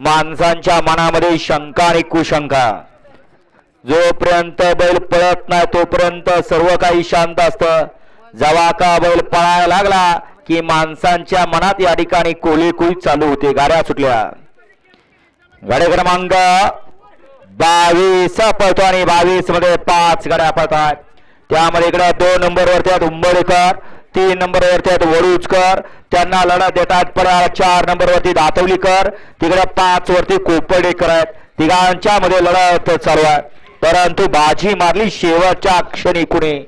माणसांच्या मनामध्ये शंका आणि कुशंका. जोपर्यंत बैल पळत नाही तोपर्यंत सर्व काही शांत असतं. जेव्हा का बैल पळायला लागला की माणसांच्या मनात या ठिकाणी कोळी चालू होते गाड्या सुटल्या. गाडी क्रमांक बावीस पळतो आणि बावीसमध्ये पाच गाड्या पळतात. त्यामध्ये इकडे दोन नंबर वरती आहेत उंबरकर. तीन नंबर वरती आहेत वडूजकर त्यांना लढा देतात. परत चार नंबर वरती दातवलीकर तिकडे पाच वरती कोपर्डेकर आहेत. तिघांच्या मध्ये लढत चालू आहे. परंतु बाजी मारली शेवटच्या क्षणी कुणी?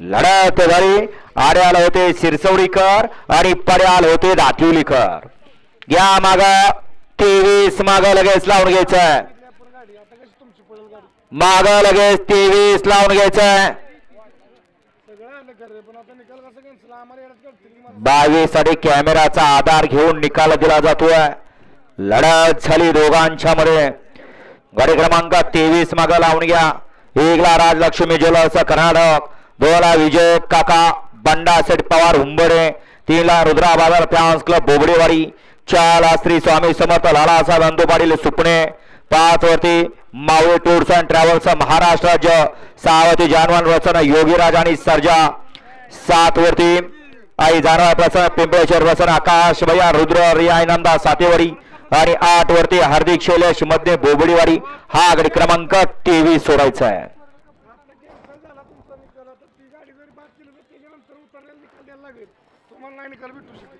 लढत झाली. आर्याल होते सिरसवडीकर आणि पर्याल होते दातिवलीकर या माग तेवीस माग लगेच लावून घ्यायचं माग लगेच तेवीस लावून घ्यायचं बावीससाठी कॅमेराचा आधार घेऊन निकाल दिला जातोय. लढत झाली दोघांच्या मध्ये. गाडी क्रमांक तेवीस माग लावून घ्या. एकला राजलक्ष्मी ज्वेलर्स कर्नाटक दोनला विजय काका बंडा सेठ पवार हुंबरे तीनला रुद्रा बाजार फॅन्स क्लब बोबडेवाडी चारला श्री स्वामी समर्थ लालासाहेब अंदू पाटील सुपणे पाच वरती Mawale tours and travels Maharashtra राज्य सहावती जानवान रचना योगीराज आणि सर्जा. सात वरती. आई जाणार प्रसन्न पिंपळेश्वर प्रसन्न आकाश भैया रुद्र रिया नंदा सातेवाडी. आणि आठ वरती हार्दिक शैलेशमध्ये बोबडीवाडी. हा गडी क्रमांक तेवीस सोडायचा आहे. तुम्हाला नाही निकाल भेटू शकेल